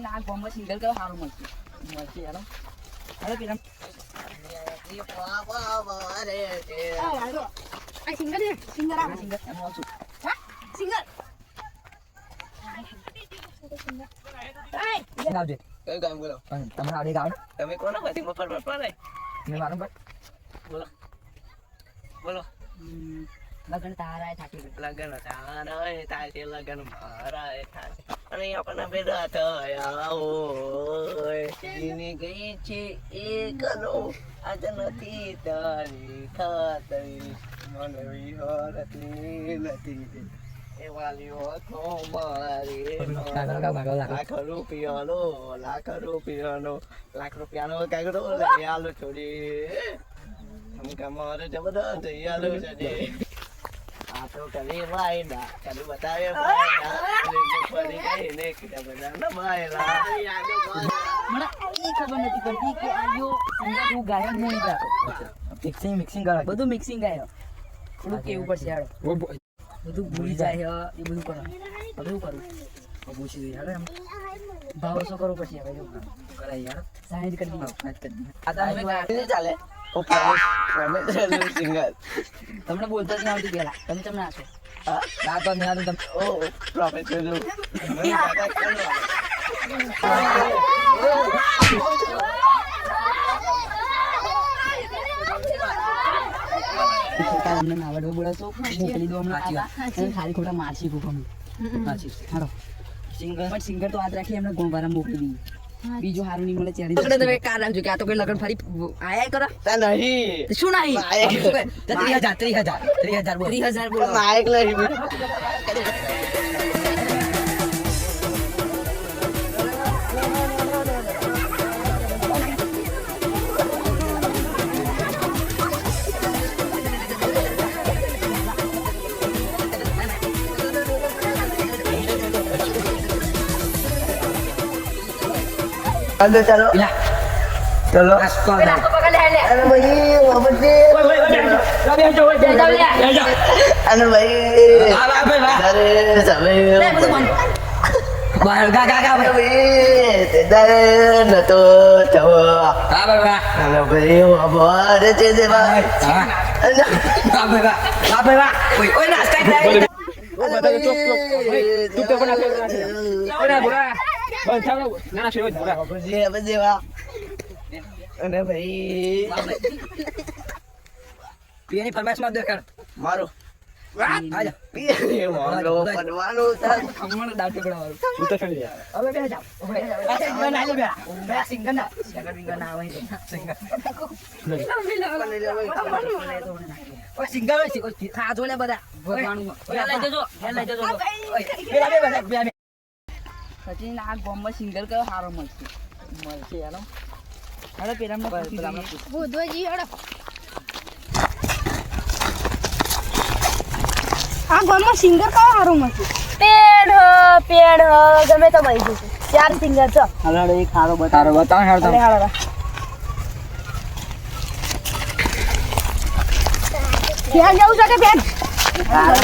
પછી આ ગોમમાં સિંગલ કયો સારું મળશે. મળશે યાર હવે પેલા આ સિંગર છે? સિંગર આ. આવે સિંગલ. એનું આવશું હા? સિંગર આવજે કયું કામ બોલો પણ આવડે ગાવ તમે કોનો બધી મફત પર મેં મારું પણ બોલો. બોલો. લગન તારા થાકી લગન તારા છે લગન મારા છે અને આપણને ભેગા થયા. હોય જીને ગઈ છે એ કરો આજ નથી તારી ખાતરી. મન વિહરતી નથી. એ વાલીઓ તો મારી. લાખ રૂપિયાનો લાખ રૂપિયાનો લાખ રૂપિયાનો કાગડો લઈ આલો છોડી. હમકા મારે જબરદસ્ત લઈ આલો છે આ તો કરી બતાવે ફરી ગઈ કીધા બધા નમાયેલા મને એ ખબર નથી પડતી કે આ જો સિંગર હું ગાયક નહીં ગાતો મિક્સિંગ મિક્સિંગ બધું મિક્સિંગ ગાયો થોડું કેવું પડશે યાર. બધું ભૂલી જાય એ બધું કરો? પૂછી યાર એમ. ભાવ ઓછો કરવો પડશે હવે કરાય યાર. સાઈડ કરી દઈએ. સાઈડ કરી દઈએ. આ તારી વાત હું promise, promise સિંગર તમને બોલતો જ ના આવતી પેલા તમે તમને છો હા? તો આવતું તમે ઓ પ્રોફેસર તમને નાવડો બોલાવશો મોકલી દો હમણાં ખાલી ખોટા મારશી કુક અમે મારશી હાલો. સિંગર પણ સિંગર તો આજ રાખી એમને ગોંવારા મોકલી દઈએ બીજું હારું નહીં મળે ત્યારે તમે કાર રાખજો કે આ તો કોઈ લગન ફરી આયા કરો. તા નહીં. શું નહીં? માયક. ત્રીસ હજાર ત્રીસ હજાર ત્રીસ હજાર બોલો. ત્રીસ હજાર બોલો. માઇક નહીં ચાલો ચાલો ઇલા ચલો આ શું કરે? અરે ભાઈ બાબતે અરે ભાઈ અરે તમે બહાર ગા ગા ગા ભાઈ. ભાઈ તે દારે નતો થવો હા ભાઈ વાહ. અરે ભાઈ બાબા રે છે દે ભાઈ હા. હા ભાઈ વાહ. હા ભાઈ વાહ. ઓય, ઓય, નાસ્તા કરી લાવી. ઓય, બોલા. પછી પછી વા અને ભાઈ પીએની ફરમાઈશમાં દેખાડ. મારો આજા. પીએ મારો પડવાનું થાય હમણાં દાળ ટુકડાવાળું. હવે બે જાઓ. હવે બે જાઓ. સિંગર ના લે બે. બે સિંગર ના. સિંગર બિંગર ના આવે તો. સિંગર. ઓય, સિંગર હોય, સિંગર. ખાજો લે બધા. સચિન આ ગોમમાં સિંગર કયો સારો મળશે? મળશે યાર હડો પેલા પેલા હડો. આ ગામમાં સિંગર કયો સારો મળશે? પેડ હ પેડ હ ગમે તો મળી જશે. ચાર સિંગર છો. હડો એક સારો બતાવો. બતાવો હડો હડો હાલો જવું છે કે બેન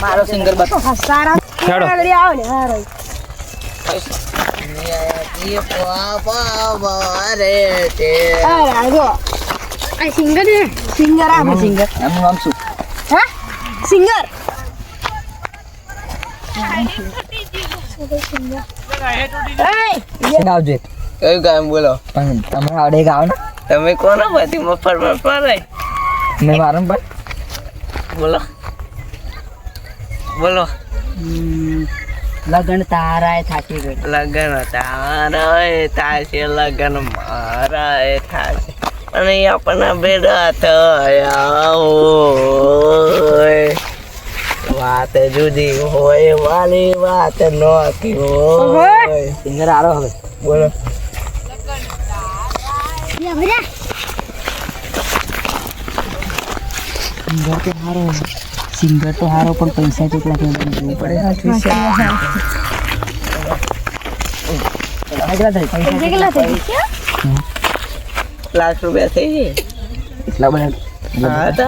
મારો સિંગર બતાવો. સારા. આગળ આવો ને હારો એ પાપા રે તે અરે આગો આ સિંગર છે સિંગર આ એમાં સિંગર એમનું નામ શું હા સિંગર એ ગાવજો કયું કામ બોલો પણ તમે આવડે ગાવ ને તમે કોનો બધી મફર મફર રે મેં મારું પણ બોલો બોલો લગન તારા થાકી ગઈ લગન તારા એ થાય છે લગન મારા એ થાય છે અને આપણને ભેગા થયા હોય. વાત જુદી હોય વાલી વાત નોતી હોય. સિંગર આરો હવે. બોલો. સિંગર તો હારો. સિંગર તો હારો પણ પૈસા કેટલા જોવું પડે. લાખ રૂપિયા થઈ ગઈ બધા? હા તો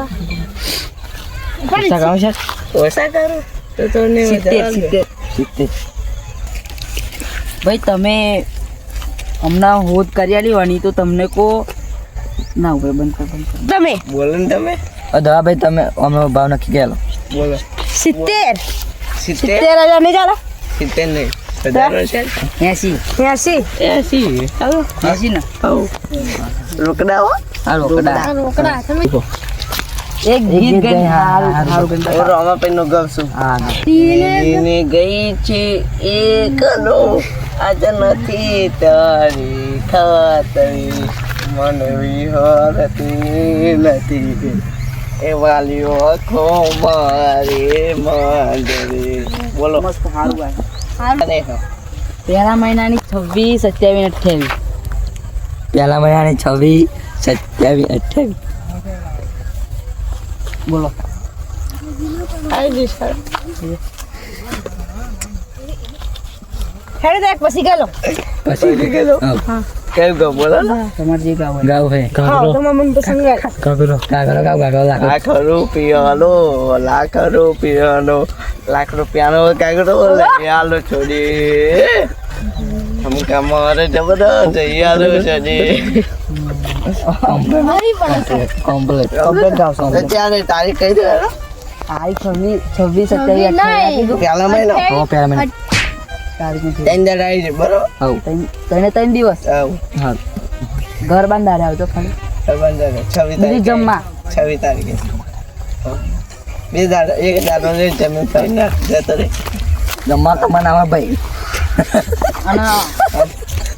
છે? ઓછા કરું. તો તો ને સિત્તેર સિત્તેર સિત્તેર. ભાઈ તમે હમણાં હોદ કર્યા લેવાની તો તમને કો ના ઉભે બંધ કર બંધ કર. તમે? બોલો ને તમે. દવાભાઈ તમે અમે ભાવ નક્કી ગયેલો બોલો. સિત્તેર. સિત્તેર? હજાર નહીં ચાલે? સિત્તેર નહીં. છે? એક ગઈ છું. હા એને ગઈ છે એકલો આજ નથી તારી ખાતરી. મન વિહરતી નથી. એ વાલીઓ આખો મારી માંડરી બોલો. મસ્ત સારું ગાય અરે પહેલા મહિનાની છવ્વીસ સત્યાવીસ અઠ્યાવીસ. પહેલા મહિનાની છવ્વીસ સત્યાવીસ અઠ્યાવીસ. બોલો. હેડ દેખ પછી ગયેલો પછી ગયેલો કયું ગાવ બોલો તમારે જે ગાવ ગાવ હે હા તમારા મનપસંદ ગાય કાગરો. કાગરો ગાવ કાગરો લાખ રૂપિયાનો લાખ રૂપિયાનો લાખ રૂપિયાનો લઈ આલો છોડી. જબરદસ્ત છોડી તારીખ કઈ દે છવ્વીસ સત્યાવીસ પહેલા મહિનો. પહેલા મહિના. તારીખ નથી ત્રણ દાડ આવી જાય બરોબર? તને ત્રણ દિવસ. આવ. હા. ઘર બાંધારે આવતો ખાલી. છવ્વીસ તારીખ. જમવા. છવ્વીસ તારીખે. બે દાડા એક દાડો રે જમીન ફરીને જતો રે જમવા તો બનાવે ભાઈ. અને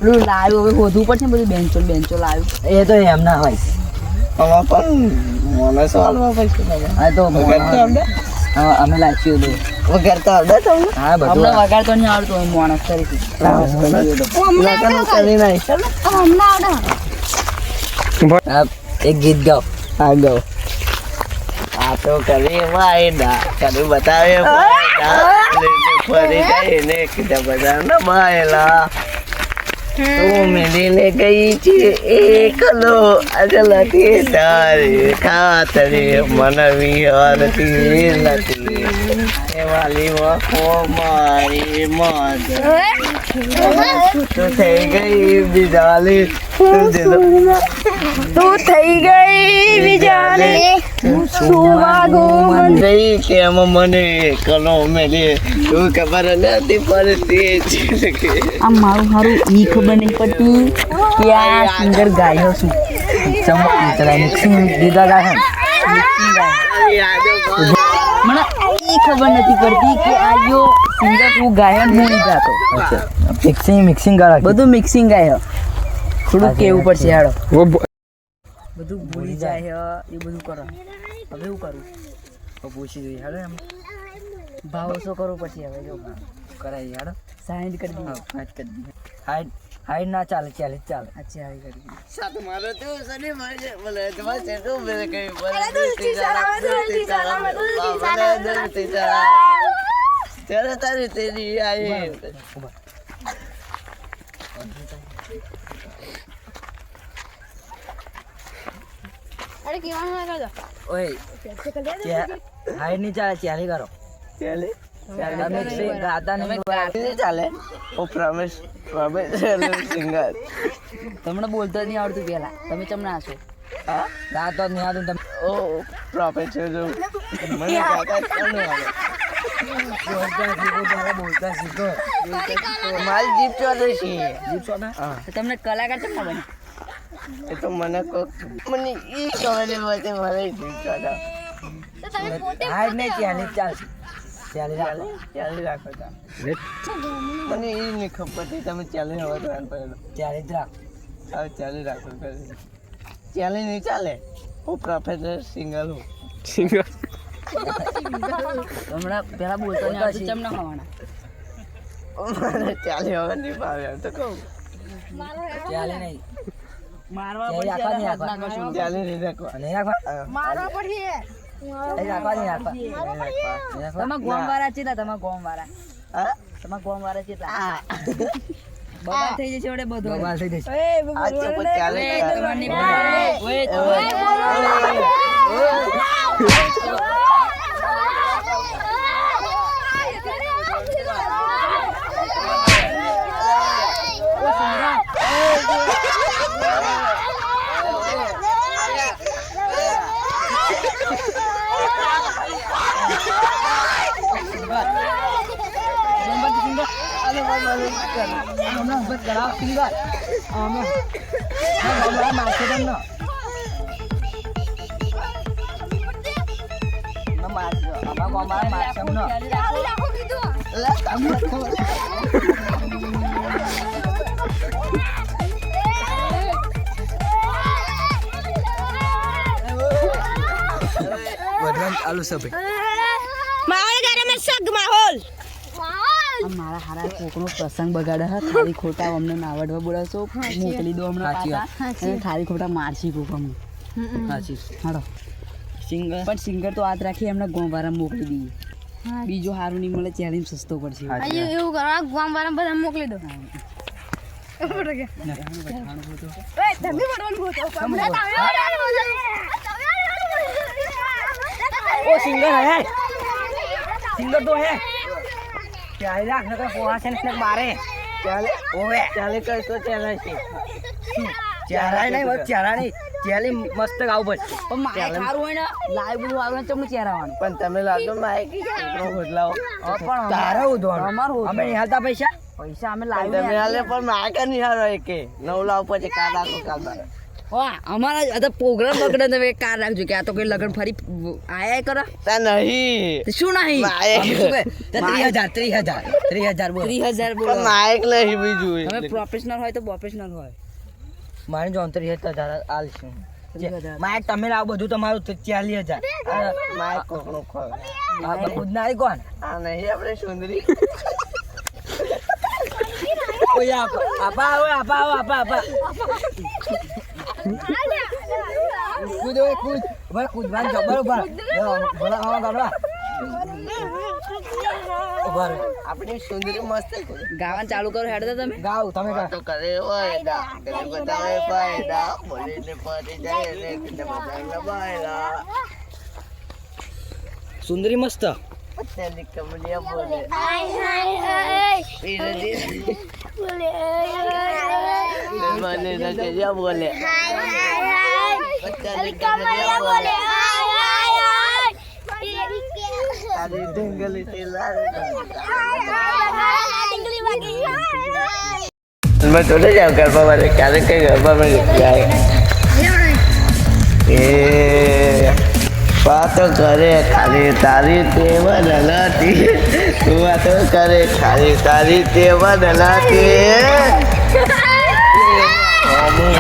પેલું લાવ્યું હવે શોધવું પડશે બધું બેન્ચો બેન્ચો લાવ્યું એ તો એમ ના હોય. પણ મને સવાલમાં પૈસા તો? અમે લાચ્યું હતું વગાડતા તો આવડે તમને? હા બધું અમને વગાડતો નહીં આવડતું હું માણસ તરીકે. એક ગીત ગાઓ. હા ગો આ તો કરી વાયદા. કરું બતાવે ફરી જઈને કીધા બધા ન બાયલા તું મિલીને ગઈ છે એકલો અજલતી તારી ખાતરી મન વિહરતી નથી. વાલી વખો મારી મદ તું થઈ ગઈ બિજાલી. તું થઈ ગઈ સુવાગો કેમ મને કલો મેલી? તું ખબર નથી પડતી? આ મારું મારું ઈ ખબર નહીં પડતી કે આ સિંગર ગાયો છું? ગાય? મને ઈ ખબર નથી પડતી કે આ જો સિંગર હું ગાયો ને હું ઈ ગાતો મિક્સિંગ મિક્સિંગ ગાય બધું મિક્સિંગ ગાય થોડું કેવું પડશે હેડો। બધું ભૂલી જાય એ બધું કરો। હવે શું કરું? તો પૂછી જોઈએ. હેડો એમ. ભાવ ઓછો કરવો પડશે હવે જો. કરાય હેડો. સાઈડ કરી દઈએ હાઈટ કરી દઈએ હાઈટ હાઈટ ના ચાલે ચાલે ચાલે. અચ્છા હાઈટ કરી સાત મારો તો સને મારે બોલે તમારે છે તો મેરે કઈ બોલે દુસ્તી સારા દુસ્તી સારા બોલે દુસ્તી સારા તેરે તારી તેરી આઈ અરે કેવાનું ના કરજો ઓય હાઈ ની ચાલે ચાલે કરો. ચાલે? તમે છે ગાતા નહીં નહીં ચાલે? ઓ પ્રમેશ પ્રમેશ સિંગર તમને બોલતા નહીં આવડતું પેલા તમે તમને આશો હા? ગાતો જ નહીં આવતું તમે ઓ છે જો. મને કાકા કોણ આવે બોલતા શીખો મારી જીપ ચોલે છે? છો તો તમને કલાકાર કેમ બને? એ તો મને કોક મને ઈ ખબર હોય મારે જીપ ચોલે હાઈટ નહીં ચાલે ચાલશે ચાલી ચાલે ચાલી રાખો મને એ નહીં ખબર પડતી તમે ચાલી હવે ચાલી જ રાખ. હવે ચાલી રાખો કરી ચાલી નહીં ચાલે? હું પ્રોફેસર સિંગલ હું. સિંગલ હમણાં પેલા બોલતા ના ખાવાના મને ચાલી હવે નહીં ભાવે તો કહું. ચાલે નહીં. મારવા રાખવા નહીં નહીં રાખવા. નહીં રાખવા? મારવા પડશે. તમે ગોમ વાળા ચેલા તમે ગોમ વાળા તમે ગોમ વાળા ચેલા બબાલ થઈ જશે વડે બધો બબાલ થઈ જશે આ ચપ્પલ ચાલે તમારી ઓય હમણાં બસ કરાવો સિંગર અમે અમારા અમારા મારશે અમને વધવાનું ચાલુ છે ભાઈ. માહોલ ઘરમાં સગ માહોલ મારા હારા કોકનો પ્રસંગ બગાડે હા ખાલી ખોટા અમને નાવડવા બોલાવશો મોકલી દો હમણાં સાચી અને ખાલી ખોટા મારશી કોક અમને સાચી હાડો સિંગર પણ સિંગર તો આજ રાખી એમને ગોવારા મોકલી દઈએ. બીજો સારું નહીં મળે ત્યારે સસ્તો પડશે. એવું કરો. આ બધા મોકલી દો. સિંગર હે સિંગર તો હે. ચાલે રાખ નકર પોહા છે ને મારે ચાલે ઓવે. ચાલે કઈ તો ચાલે છે. ચહેરા નહીં બસ ચહેરા નહીં. ચાલી મસ્ત ગાવ બસ પણ મારે સારું હોય ને લાઈવ બધું આવે તો હું ચહેરાવાનું પણ તમે લાગો મારે છોકરો બદલાવો પણ તારે ઉધવાનું. અમારું અમે નહીં હાલતા પૈસા? પૈસા અમે લાવી તમે હાલે પણ મારે નહીં હારો કે નવ લાવ પછી બાર વાહ અમારા આ તો પ્રોગ્રામ બગડે તમે કાર રાખજો કે આ તો કોઈ લગન ફરી આયા કરો. તા નહીં? શું નહીં ત્રીસ હજાર ત્રીસ હજાર ત્રીસ હજાર બોલો. ત્રીસ હજાર બોલો. માયક માઇક નહીં બીજું તમે પ્રોફેશનલ હોય તો પ્રોફેશનલ હોય. મારે જો ત્રીસ હજાર. આલશું માયક તમે લાવો બધું તમારું ચાલીસ હજાર. માયક કોકનો ખોલ ના કોણ આ નહીં આપણે સુંદરી. આપા આપા આવો આપા આવો આપા આપા. કૂદ ઓય કૂદ ભાઈ કૂદવાનું જો બરોબર બોલા હા ગાબડા ઊભા. આપણી સુંદરી મસ્ત ગાવાન ચાલુ કરો હેડ તમે ગાવ તમે. ગાવ તો કરે ઓય દા તને બતાવે ફાયદા બોલીને પડી જાય ને કે બધાને બાયલા સુંદરી મસ્ત. પત્યાની કમલિયા બોલે ધીરે ધીરે બોલે મને કજરિયા બોલે હાય હાય બોલે. હાય. હાય હાય અરે તે લારે ઢંગલી વાગી મેં થોડે જાવ ગરબા મારે કઈ ગરબા માં જાય. એ વાતો કરે ખાલી તારી તેવ નલાતી તું વાતો કરે ખાલી તારી તેવ નલાતી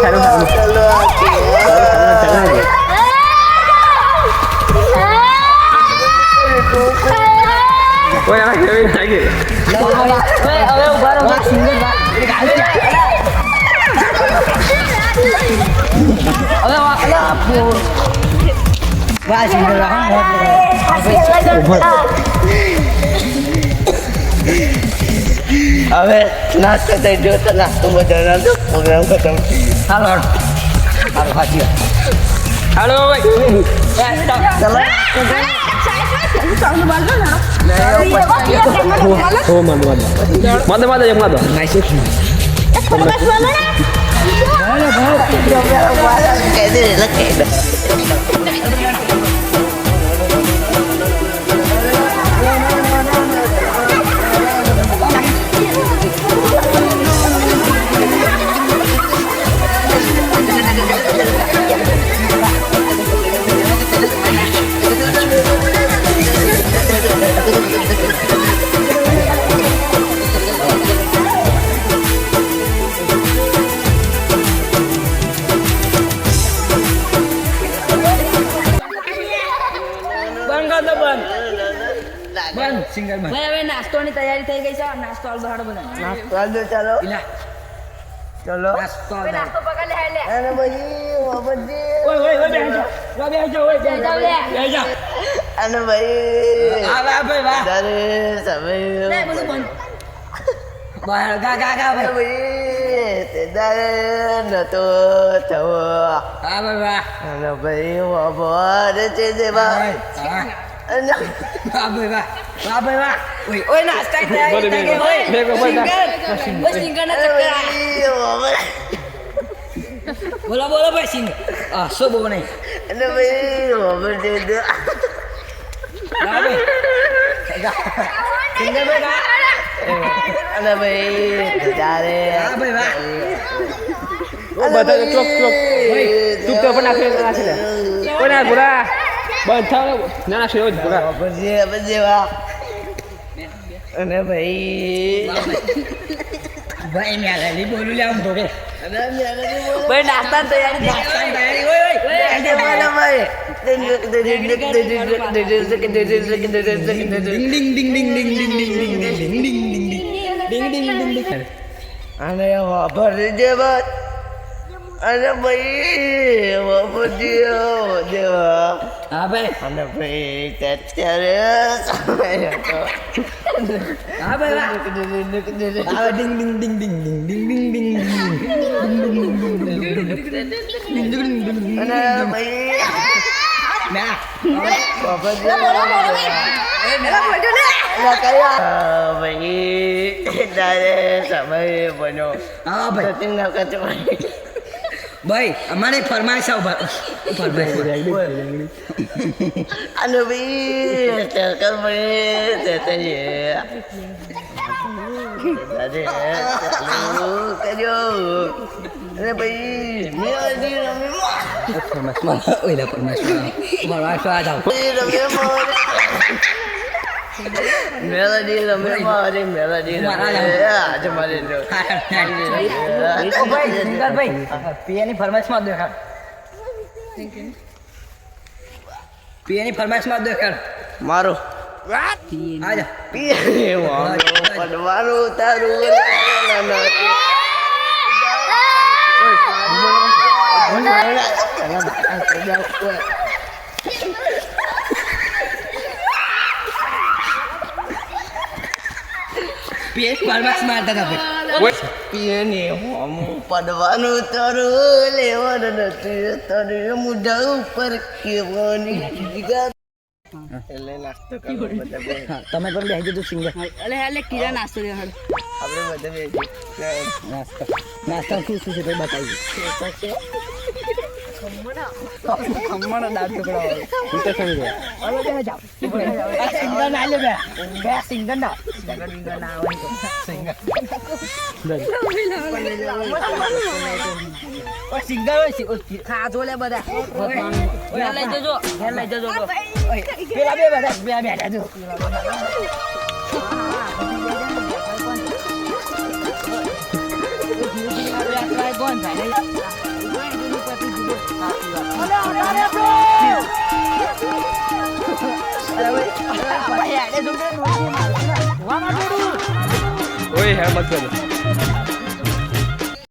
ગબ્બર સ્ટાર્ટિંગ થઈ જશે લગન તારા તાજે લગન તને આપણે બેડા આયા કોઈ આના ઘરે થઈ ગઈ હવે ઊભા રહો સિંગર હવે વાહ વાહ સિંગર હવે નાસ્તો થઈ ગયો તો નાસ્તો બધા પ્રોગ્રામ ખતમ થઈ ગયો હાલો હાલો હાલો સાચી વાત હાલો ભાઈ ઓ મન મન મન મન એક મન કહી દે એટલે કહી દે બંધ ચાલ. બહાડો બધા ભાઈ. ભાઈ વા ભાઈ. ભાઈ તે દરે નતો થવો. વા અને વા ઓય ઓય નાસ્તા થાય. ભેગો, ભેગો. સિંગર ના ચક્કર બોલો બોલો ભાઈ સિંગર આ સો બોલો નહીં અને ભાઈ વાબર છે દે ના ભાઈ સિંગર ભાઈ અને ભાઈ તારે હા ભાઈ વાહ ઓ બધા ચોક ચોક તું તો પણ નાખી નાખી કોઈ ના ભૂરા બધા ના નાખી જ ભૂરા વાબર છે વાબર છે વાહ અને ભાઈ ભાઈ મ્યાલાલી બોલું લે આમ ધોકે ભાઈ નાસ્તા તૈયારી નાસ્તા તૈયારી ઓય ઓય અને વાપર જેવા અરે ભાઈ બાપુજીઓ હા ભાઈ. અને ભાઈ અત્યારે સમય હા ભાઈ વાહ હા ડિંગ ડિંગ ડિંગ ડિંગ ડિંગ ડિંગ ડિંગ ડિંગ અને ભાઈ ના વાપર ભાઈ તારે સમય બન્યો હા ભાઈ સચિન ના કચો ભાઈ અમારે ફરમાઈશ હલો ભાઈ ચરકર ભાઈ ચેતરીએ અરે ભાઈ ફરમાઈશ ઓલા ફરમાઈશ મારો આ સ્વાદ આવ. મેલડી રમે મારી મેલડી આજે મારી લો ઓ ભાઈ સિંગર ભાઈ પિયાની ફરમાઈશમાં દેખાડ. થેન્ક યુ પિયાની ફરમાઈશમાં દેખાડ. મારો. આજા પિયે વાળો પડવાનો તારું ના ના પિયાની ફરમાઈશ મારતા હતા ભાઈ. ઓય પીએની પડવાનું તારું લેવાનું નથી તારે મુઢા ઉપર કેવાની એટલે નાસ્તો કરવો બધા તમે પણ બેસી જજો સિંગર અલે હાલે કીરા નાસ્તો દે હાલ આપણે બધા બેસી. નાસ્તા નાસ્તા શું શું છે તે બતાવી అమ్మన దాంట్లో కూడా ఇంత సరిగా సింగన్ ఆలేదా ఉండే సింగన్ దా సింగన్ సింగన్ ఆవని సింగన్ ఓ సింగన్ ఓ సింగన్ ఖా જોલે બધા ઓય લઈ જજો ઘેર લઈ જજો ઓય પેલા બે બધા બે બે જજો કોણ થાય ઓય હે મત કરો